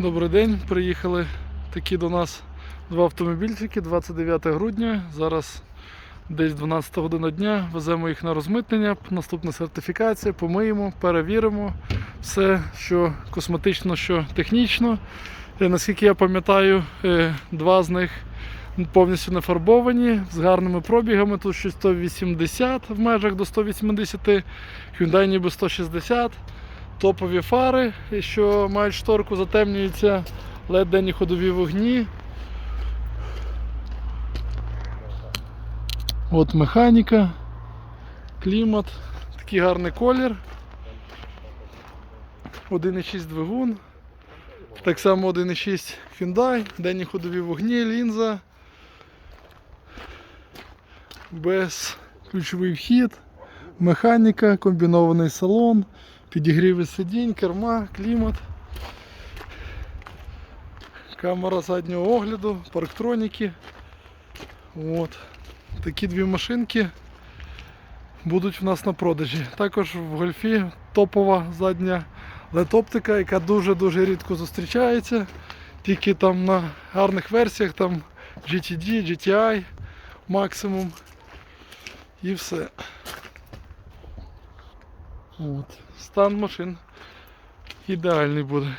Добрий день. Приїхали такі до нас два автомобільчики 29 грудня. Зараз десь 12 година дня. Веземо їх на розмитнення. Наступна сертифікація, помиємо, перевіримо все, що косметично, що технічно. Е, Наскільки я пам'ятаю, е, два з них повністю не фарбовані, з гарними пробігами. Тут щось 180 в межах до 180, Hyundai ніби 160 топові фари, що мають шторку, затемнюються, led денні ходові вогні. От механіка, клімат, такий гарний колір. 1,6 двигун. Так само 1,6 Hyundai, денні ходові вогні, лінза. Без ключовий вхід, механіка, комбінований салон, підігріви сидінь, керма, клімат. Камера заднього огляду, парктроніки. От. Такі дві машинки будуть в нас на продажі. Також в гольфі топова задня LED-оптика, яка дуже-дуже рідко зустрічається. Тільки там на гарних версіях, там GTD, GTI максимум. І все. От. Стан машин ідеальний буде.